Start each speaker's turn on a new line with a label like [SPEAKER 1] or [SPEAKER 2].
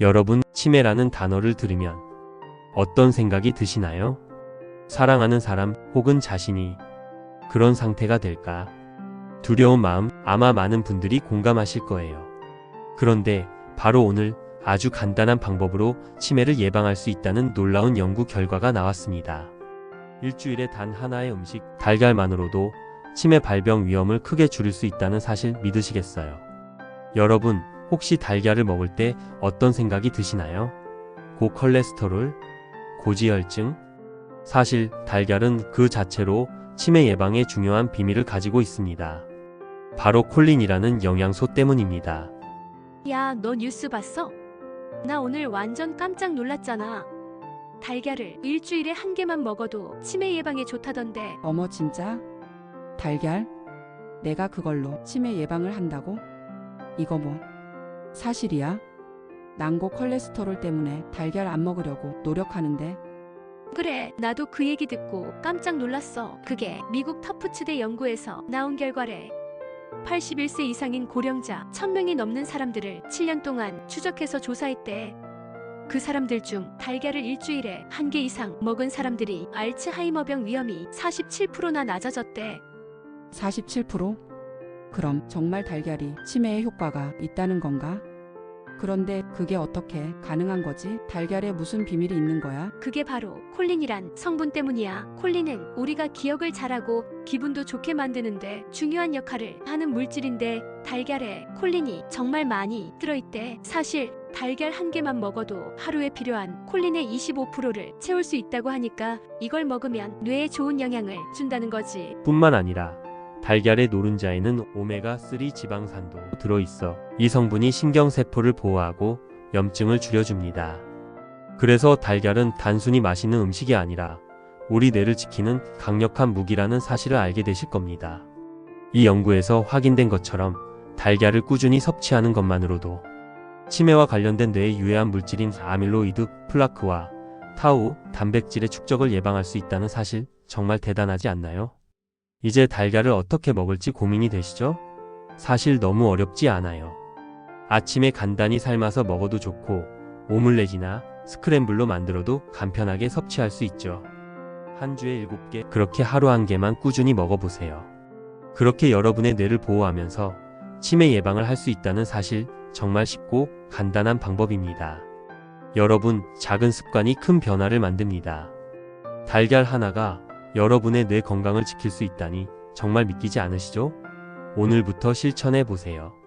[SPEAKER 1] 여러분, 치매라는 단어를 들으면 어떤 생각이 드시나요? 사랑하는 사람 혹은 자신이 그런 상태가 될까? 두려운 마음 아마 많은 분들이 공감하실 거예요. 그런데 바로 오늘 아주 간단한 방법으로 치매를 예방할 수 있다는 놀라운 연구 결과가 나왔습니다. 일주일에 단 하나의 음식, 달걀만으로도 치매 발병 위험을 크게 줄일 수 있다는 사실 믿으시겠어요? 여러분, 혹시 달걀을 먹을 때 어떤 생각이 드시나요? 고콜레스테롤, 고지혈증? 사실 달걀은 그 자체로 치매 예방에 중요한 비밀을 가지고 있습니다. 바로 콜린이라는 영양소 때문입니다.
[SPEAKER 2] 야, 너 뉴스 봤어? 나 오늘 완전 깜짝 놀랐잖아. 달걀을 일주일에 한 개만 먹어도 치매 예방에 좋다던데.
[SPEAKER 3] 어머 진짜? 달걀? 내가 그걸로 치매 예방을 한다고? 이거 뭐? 사실이야? 난고 콜레스테롤 때문에 달걀 안 먹으려고 노력하는데
[SPEAKER 2] 그래, 나도 그 얘기 듣고 깜짝 놀랐어. 그게 미국 터프츠대 연구에서 나온 결과래. 81세 이상인 고령자 1000명이 넘는 사람들을 7년 동안 추적해서 조사했대. 그 사람들 중 달걀을 일주일에 한 개 이상 먹은 사람들이 알츠하이머병 위험이 47%나 낮아졌대.
[SPEAKER 3] 47%? 그럼 정말 달걀이 치매에 효과가 있다는 건가? 그런데 그게 어떻게 가능한 거지? 달걀에 무슨 비밀이 있는 거야?
[SPEAKER 2] 그게 바로 콜린이란 성분 때문이야. 콜린은 우리가 기억을 잘하고 기분도 좋게 만드는데 중요한 역할을 하는 물질인데 달걀에 콜린이 정말 많이 들어있대. 사실 달걀 한 개만 먹어도 하루에 필요한 콜린의 25%를 채울 수 있다고 하니까 이걸 먹으면 뇌에 좋은 영향을 준다는 거지.
[SPEAKER 1] 뿐만 아니라 달걀의 노른자에는 오메가3 지방산도 들어있어 이 성분이 신경세포를 보호하고 염증을 줄여줍니다. 그래서 달걀은 단순히 맛있는 음식이 아니라 우리 뇌를 지키는 강력한 무기라는 사실을 알게 되실 겁니다. 이 연구에서 확인된 것처럼 달걀을 꾸준히 섭취하는 것만으로도 치매와 관련된 뇌에 유해한 물질인 아밀로이드 플라크와 타우 단백질의 축적을 예방할 수 있다는 사실 정말 대단하지 않나요? 이제 달걀을 어떻게 먹을지 고민이 되시죠? 사실 너무 어렵지 않아요. 아침에 간단히 삶아서 먹어도 좋고 오믈렛이나 스크램블로 만들어도 간편하게 섭취할 수 있죠. 한 주에 7개, 그렇게 하루 한 개만 꾸준히 먹어보세요. 그렇게 여러분의 뇌를 보호하면서 치매 예방을 할 수 있다는 사실 정말 쉽고 간단한 방법입니다. 여러분, 작은 습관이 큰 변화를 만듭니다. 달걀 하나가 여러분의 뇌 건강을 지킬 수 있다니 정말 믿기지 않으시죠? 오늘부터 실천해 보세요.